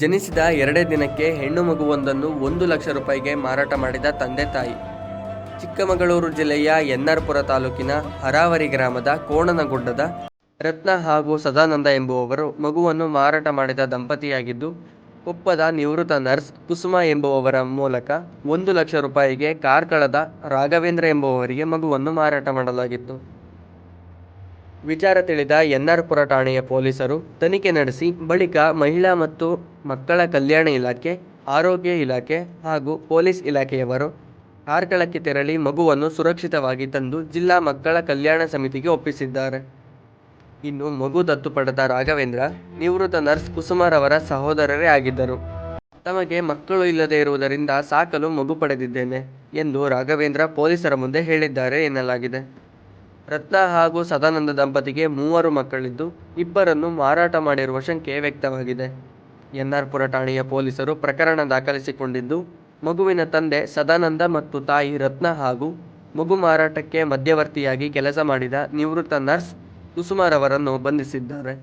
ಜನಿಸಿದ ಎರಡೇ ದಿನಕ್ಕೆ ಹೆಣ್ಣು ಮಗುವೊಂದನ್ನು ಒಂದು ಲಕ್ಷ ರೂಪಾಯಿಗೆ ಮಾರಾಟ ಮಾಡಿದ ತಂದೆ ತಾಯಿ. ಚಿಕ್ಕಮಗಳೂರು ಜಿಲ್ಲೆಯ ಎನ್ನಾರ್ಪುರ ತಾಲೂಕಿನ ಹರಾವರಿ ಗ್ರಾಮದ ಕೋಣನಗುಡ್ಡದ ರತ್ನ ಹಾಗೂ ಸದಾನಂದ ಎಂಬುವವರು ಮಗುವನ್ನು ಮಾರಾಟ ಮಾಡಿದ ದಂಪತಿಯಾಗಿದ್ದು ಕೊಪ್ಪದ ನಿವೃತ್ತ ನರ್ಸ್ ಕುಸುಮ ಎಂಬುವವರ ಮೂಲಕ ಒಂದು ಲಕ್ಷ ರೂಪಾಯಿಗೆ ಕಾರ್ಕಳದ ರಾಘವೇಂದ್ರ ಎಂಬುವವರಿಗೆ ಮಗುವನ್ನು ಮಾರಾಟ ಮಾಡಲಾಗಿತ್ತು. ವಿಚಾರ ತಿಳಿದ ಎನ್ಆರ್ಪುರ ಠಾಣೆಯ ಪೊಲೀಸರು ತನಿಖೆ ನಡೆಸಿ ಬಳಿಕ ಮಹಿಳಾ ಮತ್ತು ಮಕ್ಕಳ ಕಲ್ಯಾಣ ಇಲಾಖೆ, ಆರೋಗ್ಯ ಇಲಾಖೆ ಹಾಗೂ ಪೊಲೀಸ್ ಇಲಾಖೆಯವರು ಕಾರ್ಕಳಕ್ಕೆ ತೆರಳಿ ಮಗುವನ್ನು ಸುರಕ್ಷಿತವಾಗಿ ತಂದು ಜಿಲ್ಲಾ ಮಕ್ಕಳ ಕಲ್ಯಾಣ ಸಮಿತಿಗೆ ಒಪ್ಪಿಸಿದ್ದಾರೆ. ಇನ್ನು ಮಗು ದತ್ತು ಪಡೆದ ರಾಘವೇಂದ್ರ, ನಿವೃತ್ತ ನರ್ಸ್ ಕುಸುಮಾರವರ ಸಹೋದರರೇ ಆಗಿದ್ದರು. ತಮಗೆ ಮಕ್ಕಳು ಇಲ್ಲದೆ ಇರುವುದರಿಂದ ಸಾಕಲು ಮಗು ಪಡೆದಿದ್ದೇನೆ ಎಂದು ರಾಘವೇಂದ್ರ ಪೊಲೀಸರ ಮುಂದೆ ಹೇಳಿದ್ದಾರೆ ಎನ್ನಲಾಗಿದೆ. ರತ್ನ ಹಾಗೂ ಸದಾನಂದ ದಂಪತಿಗೆ ಮೂವರು ಮಕ್ಕಳಿದ್ದು ಇಬ್ಬರನ್ನು ಮಾರಾಟ ಮಾಡಿರುವ ಶಂಕೆ ವ್ಯಕ್ತವಾಗಿದೆ. ಎನ್ಆರ್ಪುರ ಠಾಣೆಯ ಪೊಲೀಸರು ಪ್ರಕರಣ ದಾಖಲಿಸಿಕೊಂಡಿದ್ದು, ಮಗುವಿನ ತಂದೆ ಸದಾನಂದ ಮತ್ತು ತಾಯಿ ರತ್ನ ಹಾಗೂ ಮಗು ಮಾರಾಟಕ್ಕೆ ಮಧ್ಯವರ್ತಿಯಾಗಿ ಕೆಲಸ ಮಾಡಿದ ನಿವೃತ್ತ ನರ್ಸ್ ಕುಸುಮಾರವರನ್ನು ಬಂಧಿಸಿದ್ದಾರೆ.